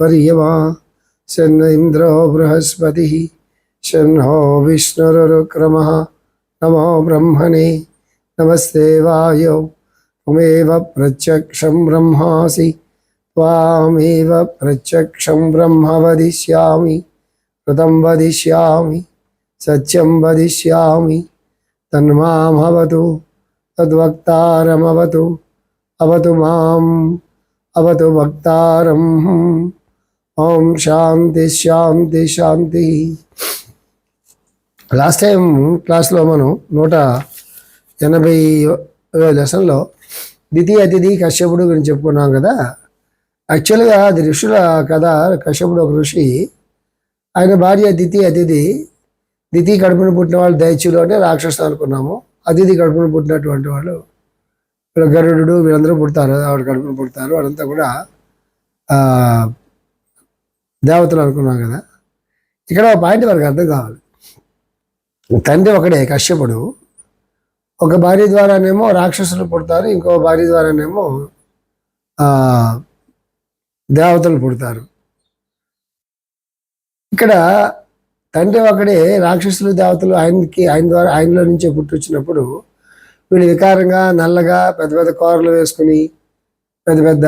पर्यमा। शन्न इन्द्रो बृहस्पतिः। शन्नो विष्णुरुक्रमः। नमो ब्रह्मणे। नमस्ते वायौ। त्वमेव प्रत्यक्षं ब्रह्मासि। त्वामेव प्रत्यक्षं ब्रह्म वदिष्यामि। कृतं वदिष्यामि। सत्यं वदिष्यामि। तन्मामवतु। तद्वक्तारमवतु। अवतु माम्। अवतु वक्तारम्। ఓం శాంతి శాంతి శాంతి. లాస్ట్ టైం క్లాస్లో మనం నూట ఎనభై లెసన్లో ద్వితీయ అతిథి కశ్యపుడు గురించి చెప్పుకున్నాం కదా. యాక్చువల్గా అది ఋషుల కథ కశ్యపుడు ఒక ఋషి. ఆయన భార్య ద్వితీయ అతిథి. ద్వితీయ కడుపున పుట్టిన వాళ్ళు దయచులు అంటే రాక్షసులు అనుకున్నాము. అతిథి కడుపున పుట్టినటువంటి వాళ్ళు గరుడు వీళ్ళందరూ పుడతారు ఆవిడ కడుపున పుడతారు. వాళ్ళంతా కూడా దేవతలు అనుకున్నాం కదా. ఇక్కడ ఒక పాయింట్ మనకు అర్థం కావాలి. తండ్రి ఒకడే కశ్యపుడు. ఒక భార్య ద్వారానేమో రాక్షసులు పుడతారు ఇంకో భార్య ద్వారానేమో దేవతలు పుడతారు. ఇక్కడ తండ్రి ఒకడే రాక్షసులు దేవతలు ఆయనకి ఆయన ద్వారా ఆయనలో నుంచే పుట్టొచ్చినప్పుడు వీళ్ళు వికారంగా నల్లగా పెద్ద పెద్ద కూరలు వేసుకుని పెద్ద పెద్ద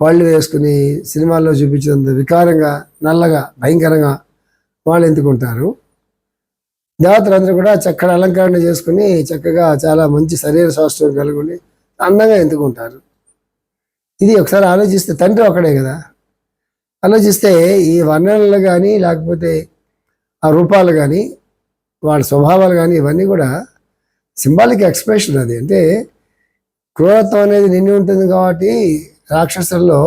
వాళ్ళు వేసుకుని సినిమాల్లో చూపించినంత వికారంగా నల్లగా భయంకరంగా వాళ్ళు ఎంచుకుంటారు దేవతలందరూ కూడా చక్కటి అలంకరణ చేసుకుని చక్కగా చాలా మంచి శరీర సౌష్ఠవం కలుగుని అందంగా ఎంచుకుంటారు ఇది ఒకసారి ఆలోచిస్తే తండ్రి ఒకడే కదా? ఆలోచిస్తే ఈ వర్ణనలు కానీ లేకపోతే ఆ రూపాలు కానీ వాళ్ళ స్వభావాలు కానీ ఇవన్నీ కూడా సింబాలిక్ ఎక్స్ప్రెషన్ అది. అంటే క్రూరత్వం అనేది నిండి ఉంటుంది కాబట్టి రాక్షసుల్లో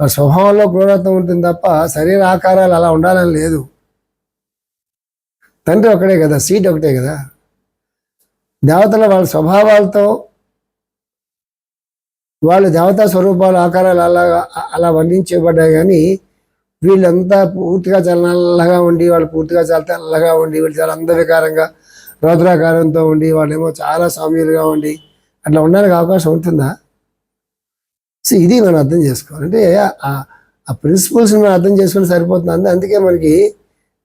వాళ్ళ స్వభావంలో క్రూరత్వం ఉంటుంది తప్ప శరీర ఆకారాలు అలా ఉండాలని లేదు. తండ్రి ఒకటే కదా సీట్ ఒకటే కదా. దేవతల వాళ్ళ స్వభావాలతో వాళ్ళు దేవతా స్వరూపాలు ఆకారాలు అలా అలా వర్ణించబడ్డాయి కానీ వీళ్ళంతా పూర్తిగా చాలా నల్లగా ఉండి వాళ్ళు పూర్తిగా చాలా తెల్లగా ఉండి వీళ్ళు చాలా అందవికారంగా రౌద్రాకారంతో ఉండి వాళ్ళేమో చాలా సామ్యులుగా ఉండి అట్లా ఉండడానికి అవకాశం ఉంటుందా? సో ఇది మనం అర్థం చేసుకోవాలి. అంటే ఆ- ఆ మనం అర్థం చేసుకుని సరిపోతుంది. అందుకే మనకి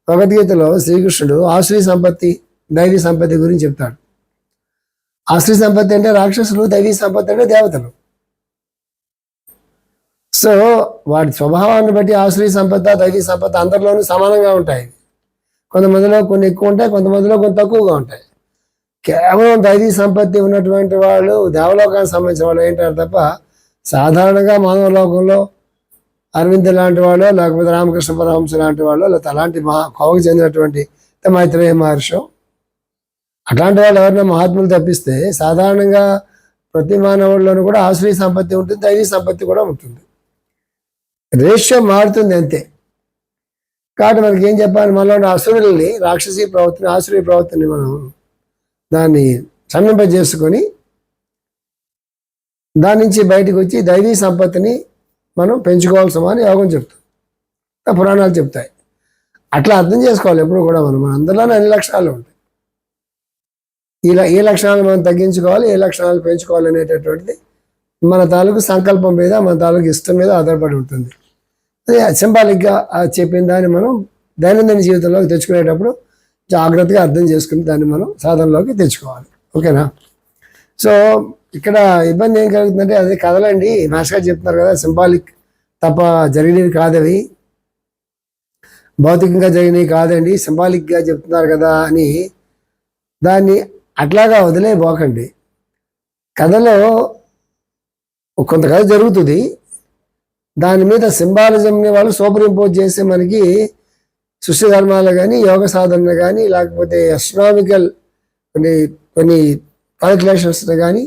భగవద్గీతలో శ్రీకృష్ణుడు ఆశ్రీ సంపత్తి దైవీ సంపత్తి గురించి చెప్తాడు. ఆశ్రీ సంపత్తి అంటే రాక్షసులు దైవీ సంపత్తి అంటే దేవతలు. సో వాటి స్వభావాన్ని బట్టి ఆశ్రీ సంపద దైవీ సంపద అందరిలోనూ సమానంగా ఉంటాయి. కొంతమందిలో కొన్ని ఎక్కువ ఉంటాయి కొంతమందిలో కొన్ని తక్కువగా ఉంటాయి. కేవలం దైవీ సంపత్తి ఉన్నటువంటి వాళ్ళు దేవలోకానికి సంబంధించిన వాళ్ళు ఏంటారు తప్ప సాధారణంగా మానవ లోకంలో అరవింద్ లాంటి వాళ్ళు లేకపోతే రామకృష్ణ పరమహంస లాంటి వాళ్ళు లేకపోతే అలాంటి మహా కోవకు చెందినటువంటి మైత్రేయ మహర్షి అట్లాంటి వాళ్ళు ఎవరైనా మహాత్ములు తప్పిస్తే సాధారణంగా ప్రతి మానవుల్లోనూ కూడా ఆశ్రయ సంపత్తి ఉంటుంది దైవీ సంపత్తి కూడా ఉంటుంది. రేషియో మారుతుంది అంతే. కాబట్టి మనకి ఏం చెప్పాలి? మనలో ఉన్న అసురుల్ని రాక్షసీ ప్రవర్తన ఆశ్రయ ప్రవర్తనని మనం దాన్ని సన్నింపజేసుకొని దాని నుంచి బయటకు వచ్చి దైవీ సంపత్తిని మనం పెంచుకోవాల్సిన అని యోగం చెప్తాం పురాణాలు చెప్తాయి. అట్లా అర్థం చేసుకోవాలి ఎప్పుడు కూడా మనం. మన అందరిలోనే అన్ని లక్షణాలు ఉంటాయి. ఇలా ఏ లక్షణాలు మనం తగ్గించుకోవాలి ఏ లక్షణాలు పెంచుకోవాలి అనేటటువంటిది మన తాలూకు సంకల్పం మీద మన తాలూకు ఇష్టం మీద ఆధారపడి ఉంటుంది. అదే సింబాలిక్గా చెప్పిన దాన్ని మనం దైనందిన జీవితంలోకి తెచ్చుకునేటప్పుడు జాగ్రత్తగా అర్థం చేసుకుని దాన్ని మనం సాధనలోకి తెచ్చుకోవాలి. ఓకేనా? సో ఇక్కడ ఇబ్బంది ఏం కలుగుతుందంటే అదే కథలండి మాస్టర్ చెప్తున్నారు కదా సింబాలిక్ తప్ప జరిగినవి కాదవి. భౌతికంగా జరిగినవి కాదండి సింబాలిక్గా చెప్తున్నారు కదా అని. దాన్ని అట్లాగా వదిలేబోకండి కథలో కొంత కథ జరుగుతుంది. దాని మీద సింబాలిజంని వాళ్ళు సూపర్ ఇంపోజ్ చేసి మనకి సృష్టి ధర్మాలు కానీ యోగ సాధనలు కానీ లేకపోతే అస్ట్రామికల్ కొన్ని కొన్ని క్యాలిక్యులేషన్స్ కానీ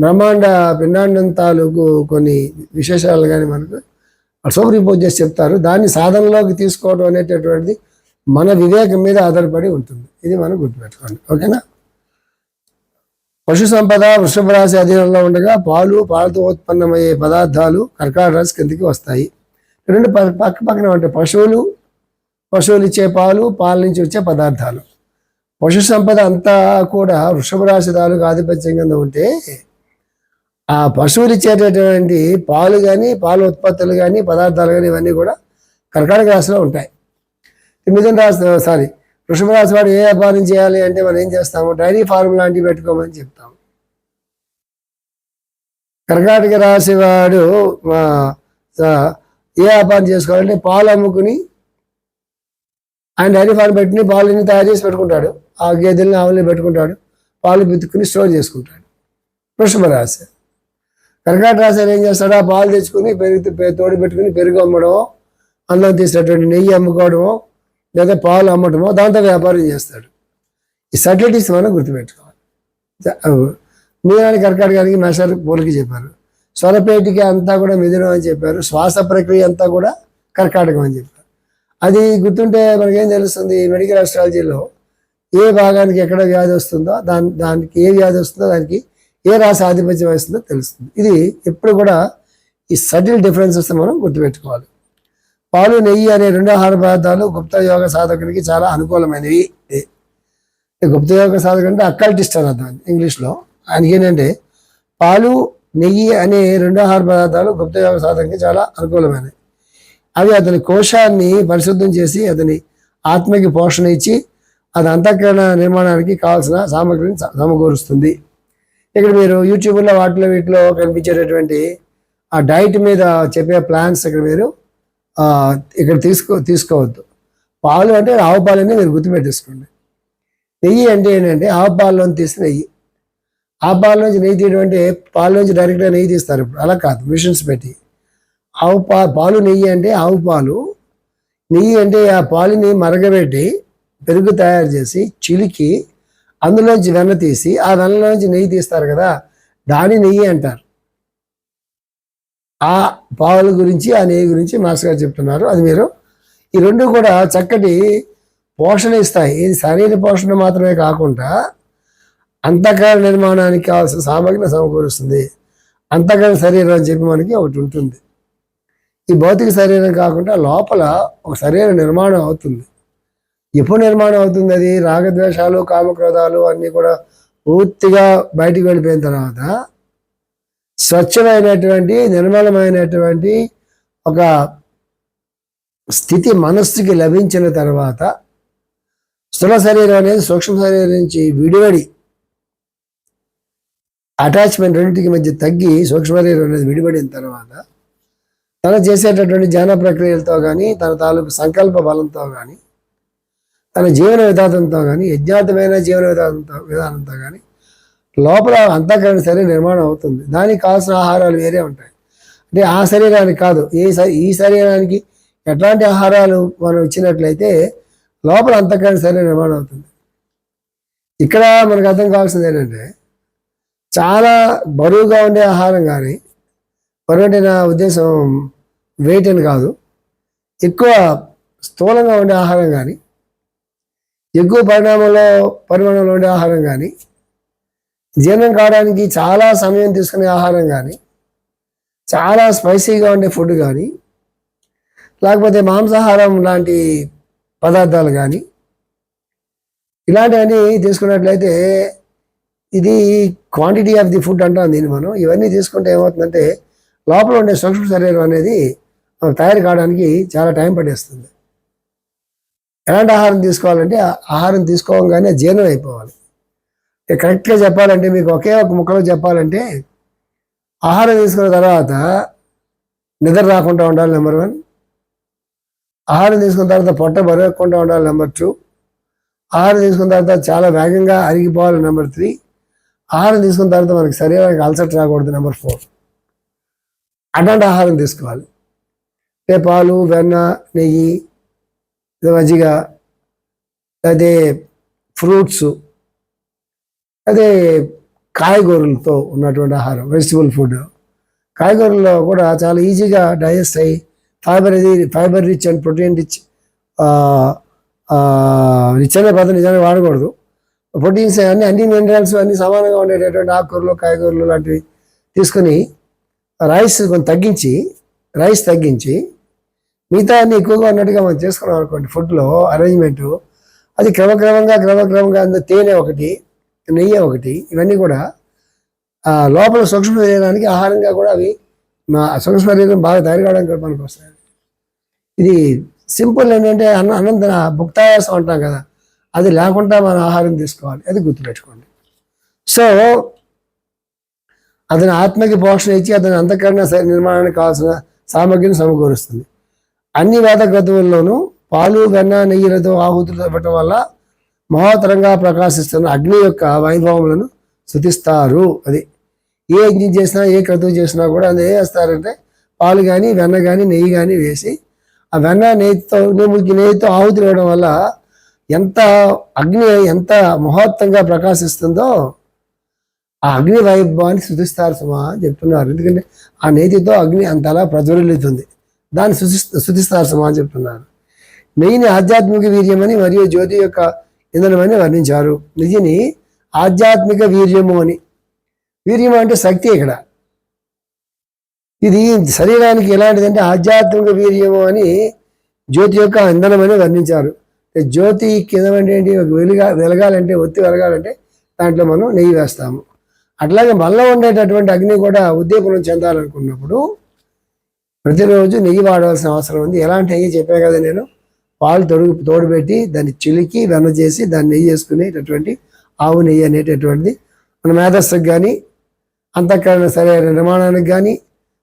బ్రహ్మాండ పిండాండం తాలూకు కొన్ని విశేషాలు కానీ మనకు సూపర్ చేసి చెప్తారు. దాన్ని సాధనలోకి తీసుకోవడం అనేటటువంటిది మన వివేకం మీద ఆధారపడి ఉంటుంది. ఇది మనం గుర్తుపెట్టుకోండి ఓకేనా? పశు సంపద వృషభ రాశి అధీనంలో ఉండగా పాలు పాలతో ఉత్పన్నమయ్యే పదార్థాలు కర్కాట రాశి కిందకి వస్తాయి. రెండు ప- పక్క పక్కన ఉంటాయి పశువులు పశువులు ఇచ్చే పాలు పాల నుంచి వచ్చే పదార్థాలు. పశు సంపద అంతా కూడా వృషభ రాశి తాలూకు ఆధిపత్యం కింద ఉంటే ఆ పశువులు ఇచ్చేటటువంటి పాలు కానీ పాల ఉత్పత్తులు కానీ పదార్థాలు కానీ ఇవన్నీ కూడా కర్కాటక రాశిలో ఉంటాయి. మిథున రాశి సారీ వృషభ రాశి వాడు ఏ వ్యాపారం చేయాలి అంటే మనం ఏం చేస్తాము? డైరీ ఫార్మ్ లాంటివి పెట్టుకోమని చెప్తాము. కర్కాటక రాశి వాడు ఏ వ్యాపారం చేసుకోవాలంటే పాలు అమ్ముకుని ఆయన డైరీ ఫార్మ్ పెట్టుకుని పాలని తయారు చేసి పెట్టుకుంటాడు. ఆ గేదెల్ని ఆవులని పెట్టుకుంటాడు. పాలు పితుక్కుని స్టోర్ చేసుకుంటాడు. వృషభ రాశి. కర్కాట రాశారు ఏం చేస్తాడు? ఆ పాలు తెచ్చుకుని పెరుగు తోడు పెట్టుకుని పెరుగు అమ్మడమో అన్నం తీసినటువంటి నెయ్యి అమ్ముకోవడమో లేదా పాలు అమ్మటమో దాంతో వ్యాపారం చేస్తాడు. ఈ సటిలిటీస్ మనం గుర్తుపెట్టుకోవాలి. మీనానికి కర్కాటకానికి మాస్టర్ పోలికి చెప్పారు. స్వరపేటికి అంతా కూడా మిథునం అని చెప్పారు. శ్వాస ప్రక్రియ అంతా కూడా కర్కాటకం అని చెప్పారు. అది గుర్తుంటే మనకేం తెలుస్తుంది? మెడికల్ ఆస్ట్రాలజీలో ఏ భాగానికి ఎక్కడ వ్యాధి వస్తుందో దాని దానికి ఏ వ్యాధి వస్తుందో దానికి ఏ రాశి ఆధిపత్యం వహిస్తుందో తెలుస్తుంది. ఇది ఎప్పుడు కూడా ఈ సటిల్ డిఫరెన్సెస్ మనం గుర్తుపెట్టుకోవాలి. పాలు నెయ్యి అనే రెండు ఆహార పదార్థాలు గుప్త యోగ సాధకునికి చాలా అనుకూలమైనవి. గుప్త యోగ సాధకుడు అంటే అక్కల్టిస్ట్ అని అర్థం ఇంగ్లీష్లో. ఆయనకి ఏంటంటే పాలు నెయ్యి అనే రెండు ఆహార పదార్థాలు గుప్త యోగ సాధనకి చాలా అనుకూలమైనవి. అవి అతని కోశాన్ని పరిశుద్ధం చేసి అతని ఆత్మకి పోషణ ఇచ్చి అది అంతఃకరణ నిర్మాణానికి కావాల్సిన సామగ్రిని సమకూరుస్తుంది. ఇక్కడ మీరు యూట్యూబ్లో వాటిలో వీటిలో కనిపించేటటువంటి ఆ డైట్ మీద చెప్పే ప్లాన్స్ ఇక్కడ మీరు ఇక్కడ తీసుకో తీసుకోవద్దు. పాలు అంటే ఆవు పాలని మీరు గుర్తుపెట్టేసుకోండి. నెయ్యి అంటే ఏంటంటే ఆవు పాలలో తీసిన నెయ్యి. ఆ పాల నుంచి నెయ్యి తీయడం అంటే పాల నుంచి డైరెక్ట్గా నెయ్యి తీస్తారు ఇప్పుడు. అలా కాదు మిషన్స్ పెట్టి. ఆవు పా పాలు నెయ్యి అంటే ఆవు పాలు. నెయ్యి అంటే ఆ పాలుని మరగబెట్టి పెరుగు తయారు చేసి చిలికి అందులోంచి వెన్న తీసి ఆ వెన్నలోంచి నెయ్యి తీస్తారు కదా దాని నెయ్యి అంటారు. ఆ పావుల గురించి ఆ నెయ్యి గురించి మాస్టర్ గారు చెప్తున్నారు. అది మీరు ఈ రెండు కూడా చక్కటి పోషణ ఇస్తాయి. ఇది శరీర పోషణ మాత్రమే కాకుండా అంతఃకరణ నిర్మాణానికి కావాల్సిన సామగ్రిని సమకూరుస్తుంది. అంతఃకరణ శరీరం అని చెప్పి మనకి ఒకటి ఉంటుంది. ఈ భౌతిక శరీరం కాకుండా లోపల ఒక శరీర నిర్మాణం అవుతుంది. ఎప్పుడు నిర్మాణం అవుతుంది అది? రాగద్వేషాలు కామక్రోధాలు అన్నీ కూడా పూర్తిగా బయటికి వెళ్ళిపోయిన తర్వాత స్వచ్ఛమైనటువంటి నిర్మలమైనటువంటి ఒక స్థితి మనస్సుకి లభించిన తర్వాత స్థూల శరీరం అనేది సూక్ష్మ శరీరం నుంచి విడివడి అటాచ్మెంట్ రెండింటికి మధ్య తగ్గి సూక్ష్మ శరీరం అనేది విడిపడిన తర్వాత తను చేసేటటువంటి ధ్యాన ప్రక్రియలతో కానీ తన తాలూకు సంకల్ప బలంతో కానీ తన జీవన విధానంతో కానీ యజ్ఞాతమైన జీవన విధానంతో విధానంతో కానీ లోపల అంతఃకరణ శరీరం నిర్మాణం అవుతుంది. దానికి కావాల్సిన ఆహారాలు వేరే ఉంటాయి. అంటే ఆ శరీరానికి కాదు ఏ ఈ శరీరానికి ఎట్లాంటి ఆహారాలు మనం ఇచ్చినట్లయితే లోపల అంతఃకరణ శరీరం నిర్మాణం అవుతుంది. ఇక్కడ మనకు అర్థం కావాల్సింది ఏంటంటే చాలా బరువుగా ఉండే ఆహారం కానీ బరువు అంటే నా ఉద్దేశం వెయిట్ అని కాదు ఎక్కువ స్థూలంగా ఉండే ఆహారం కానీ ఎక్కువ పరిణామంలో పరిమాణంలో ఉండే ఆహారం కానీ జీర్ణం కావడానికి చాలా సమయం తీసుకునే ఆహారం కానీ చాలా స్పైసీగా ఉండే ఫుడ్ కానీ లేకపోతే మాంసాహారం లాంటి పదార్థాలు కానీ ఇలాంటివన్నీ తీసుకున్నట్లయితే ఇది క్వాంటిటీ ఆఫ్ ది ఫుడ్ అంటాం దీన్ని మనం. ఇవన్నీ తీసుకుంటే ఏమవుతుందంటే లోపల ఉండే సూక్ష్మ శరీరం అనేది తయారు కావడానికి చాలా టైం పడేస్తుంది ఎలాంటి ఆహారం తీసుకోవాలంటే ఆహారం తీసుకోగానే జీర్ణం అయిపోవాలి. కరెక్ట్గా చెప్పాలంటే మీకు ఒకే ఒక ముక్కలో చెప్పాలంటే ఆహారం తీసుకున్న తర్వాత నిద్ర రాకుండా ఉండాలి నెంబర్ వన్ ఆహారం తీసుకున్న తర్వాత పొట్ట బరవకుండా ఉండాలి నెంబర్ టూ ఆహారం తీసుకున్న తర్వాత చాలా వేగంగా అరిగిపోవాలి నెంబర్ త్రీ ఆహారం తీసుకున్న తర్వాత మనకి శరీరానికి అలసట రాకూడదు నెంబర్ ఫోర్ అట్లాంటి ఆహారం తీసుకోవాలి. అంటే పాలు వెన్న నెయ్యి మజ్జిగ అదే ఫ్రూట్స్ అదే కాయగూరలతో ఉన్నటువంటి ఆహారం వెజిటబుల్ ఫుడ్ కాయగూరల్లో కూడా చాలా ఈజీగా డైజెస్ట్ అయ్యి ఫైబర్ అది fibre rich and protein rich rich అనే పదం నిజంగా వాడకూడదు. ప్రోటీన్స్ అన్ని అన్ని మినరల్స్ అన్ని సమానంగా ఉండేటటువంటి ఆకుకూరలు కాయగూరలు లాంటివి తీసుకొని రైస్ కొంచెం తగ్గించి రైస్ తగ్గించి మిగతా అన్ని ఎక్కువగా ఉన్నట్టుగా మనం చేసుకున్నాం అనుకోండి ఫుడ్లో అరేంజ్మెంట్ అది క్రమక్రమంగా క్రమక్రమంగా అందులో తేనె ఒకటి నెయ్యి ఒకటి ఇవన్నీ కూడా లోపల సూక్ష్మ శరీరానికి ఆహారంగా కూడా అవి మా సూక్ష్మ శరీరం బాగా తయారు కావడానికి మనకు వస్తాయి. ఇది సింపుల్ ఏంటంటే అన్న అనంతర భుక్తాయాసం అంటాం కదా అది లేకుండా మనం ఆహారం తీసుకోవాలి. అది గుర్తుపెట్టుకోండి. సో అతని ఆత్మకి పోషణ ఇచ్చి అతని అంతఃకరణ నిర్మాణానికి కావాల్సిన సామగ్రిని సమకూరుస్తుంది. అన్ని వేద క్రతువుల్లోనూ పాలు వెన్న నెయ్యిలతో ఆహుతులు ఇవ్వటం వల్ల మహోత్తరంగా ప్రకాశిస్తున్న అగ్ని యొక్క వైభవములను శృతిస్తారు అది ఏ యజ్ఞం చేసినా ఏ క్రతువు చేసినా కూడా అది ఏం చేస్తారంటే పాలు కానీ వెన్న కానీ నెయ్యి కానీ వేసి ఆ వెన్న నెయ్యితో నెయ్యి నెయ్యితో ఆహుతులు ఇవ్వడం వల్ల ఎంత అగ్ని ఎంత మహోత్తంగా ప్రకాశిస్తుందో ఆ అగ్ని వైభవాన్ని శృతిస్తారు సుమా అని చెప్తున్నారు. ఎందుకంటే ఆ నేతితో అగ్ని అంతలా ప్రజ్వలితుంది దాన్ని శృతి శృతిస్తారు సుమా అని చెప్తున్నారు. నెయ్యిని ఆధ్యాత్మిక వీర్యమని మరియు జ్యోతి యొక్క ఇంధనమని వర్ణించారు. నిధిని ఆధ్యాత్మిక వీర్యము అని. వీర్యం అంటే శక్తి ఇక్కడ. ఇది శరీరానికి ఎలాంటిదంటే ఆధ్యాత్మిక వీర్యము అని జ్యోతి యొక్క ఇంధనమని వర్ణించారు. జ్యోతి కింద అంటే ఏంటి? వెలుగా వెలగాలంటే ఒత్తి వెలగాలంటే దాంట్లో మనం నెయ్యి వేస్తాము. అట్లాగే మళ్ళీ ఉండేటటువంటి అగ్ని కూడా ఉద్దీపనం చెందాలనుకున్నప్పుడు ప్రతిరోజు నెయ్యి వాడవలసిన అవసరం ఉంది. ఎలాంటి నెయ్యి చెప్పే కదా నేను పాలు తొడుగు తోడుపెట్టి దాన్ని చిలికి వెన్న చేసి దాన్ని నెయ్యి చేసుకునేటటువంటి ఆవు నెయ్యి అనేటటువంటిది. మన మేధస్సుకు కానీ అంతఃకరణ శరీర నిర్మాణానికి కానీ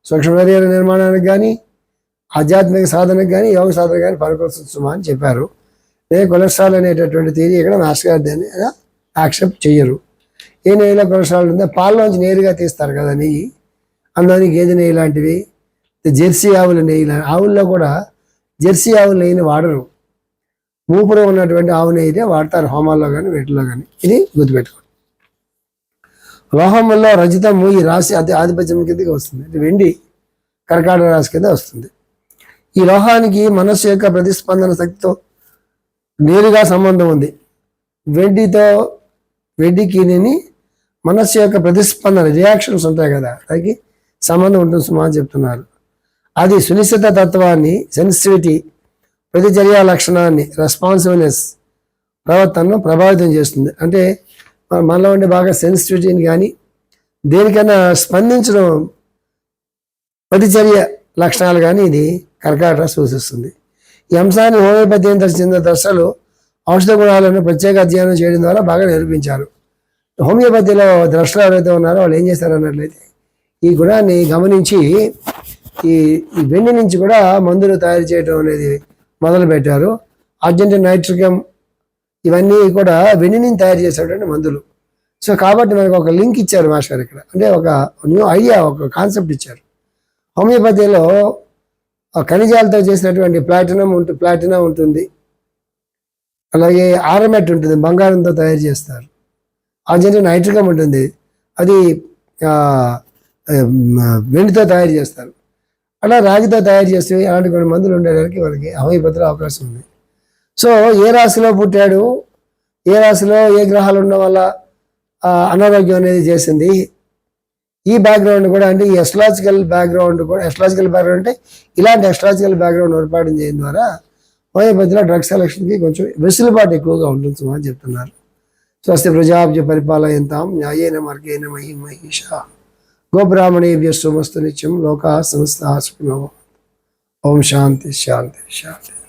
సూక్ష్మ శరీర నిర్మాణానికి కానీ ఆధ్యాత్మిక సాధనకు కానీ యోగ సాధన కానీ పనికొస్తుందా అని చెప్పారు. ఏ కొలెస్ట్రాల్ అనేటటువంటి థియరీ ఇక్కడ మాస్టర్ గారు దాన్ని యాక్సెప్ట్ చేయరు ఏ నెయ్యిలో కొలెస్ట్రాల్ ఉందో పాలలోంచి నేరుగా తీస్తారు కదా నెయ్యి. అందులోని గేదె నెయ్యి లాంటివి జెర్సీ ఆవుల నెయ్యి ఆవుల్లో కూడా జెర్సీ ఆవుల నెయ్యిని వాడరు. మూపులో ఉన్నటువంటి ఆవు నెయ్యితే వాడతారు హోమాల్లో కానీ వీటిలో కానీ ఇది గుర్తుపెట్టుకోండి. లోహముల్లో రజితము ఈ రాశి అతి ఆధిపత్యం కిందకి వస్తుంది. వెండి కర్కాట రాశి కింద వస్తుంది. ఈ లోహానికి మనస్సు యొక్క ప్రతిస్పందన శక్తితో నేరుగా సంబంధం ఉంది. వెండితో వెండికిని మనస్సు యొక్క ప్రతిస్పందన రియాక్షన్స్ ఉంటాయి కదా. దానికి సంబంధం ఉంటుంది సుమా అని చెప్తున్నారు. అది సునిశ్చిత తత్వాన్ని సెన్సిటివిటీ ప్రతిచర్య లక్షణాన్ని రెస్పాన్సిబిలినెస్ ప్రవర్తనను ప్రభావితం చేస్తుంది. అంటే మనలో ఉండే బాగా సెన్సిటివిటీని కానీ దేనికైనా స్పందించడం ప్రతిచర్య లక్షణాలు కానీ ఇది కర్కాట సూచిస్తుంది. ఈ అంశాన్ని హోమియోపతి చెందిన దర్శలు ఔషధ గుణాలను ప్రత్యేక అధ్యయనం చేయడం ద్వారా బాగా నిరూపించారు. హోమియోపతిలో ద్రష్టలు ఎవరైతే ఉన్నారో వాళ్ళు ఏం చేస్తారు అన్నట్లయితే ఈ గుణాన్ని గమనించి ఈ ఈ వెండి నుంచి కూడా మందులు తయారు చేయడం అనేది మొదలు పెట్టారు అర్జెంటీన్ నైట్రికం ఇవన్నీ కూడా వెండి నుంచి తయారు చేసేటువంటి మందులు. సో కాబట్టి మనకు ఒక లింక్ ఇచ్చారు మాస్టర్ ఇక్కడ. అంటే ఒక న్యూ ఐడియా ఒక కాన్సెప్ట్ ఇచ్చారు. హోమియోపతిలో ఆ ఖనిజాలతో చేసినటువంటి ప్లాటినం ఉంటుంది ప్లాటినం ఉంటుంది. అలాగే ఆరమెట్ ఉంటుంది బంగారంతో తయారు చేస్తారు. అర్జెంట్ నైట్రికం ఉంటుంది. అది వెండితో తయారు చేస్తారు. అలా రాగితో తయారు చేస్తే అలాంటి కొన్ని మందులు ఉండేదానికి వాళ్ళకి అవయపత్ర అవకాశం ఉంది. సో ఏ రాశిలో పుట్టాడు? ఏ రాశిలో ఏ గ్రహాలు ఉండడం వల్ల అనారోగ్యం అనేది చేసింది? ఈ బ్యాక్గ్రౌండ్ కూడా అంటే ఈ ఎస్ట్రాలజికల్ బ్యాక్గ్రౌండ్ కూడా ఎస్ట్రాలజికల్ బ్యాక్గ్రౌండ్ అంటే ఇలాంటి ఎస్ట్రాలజికల్ బ్యాక్గ్రౌండ్ ఏర్పాటు చేయడం ద్వారా హోమియోపతిలో డ్రగ్ సెలక్షన్కి కొంచెం వెసులుబాటు ఎక్కువగా ఉంటుంది సుమా అని చెప్తున్నారు. స్వస్తి ప్రజాబ్జ పరిపాలయంతాం న్యాయేన మార్గేణ మహి మహిష గోబ్రాహ్మణేభ్య సోమస్తు నిత్యం లోకా సమస్త ఆసుకునో. ఓం శాంతి శాంతి శాంతి.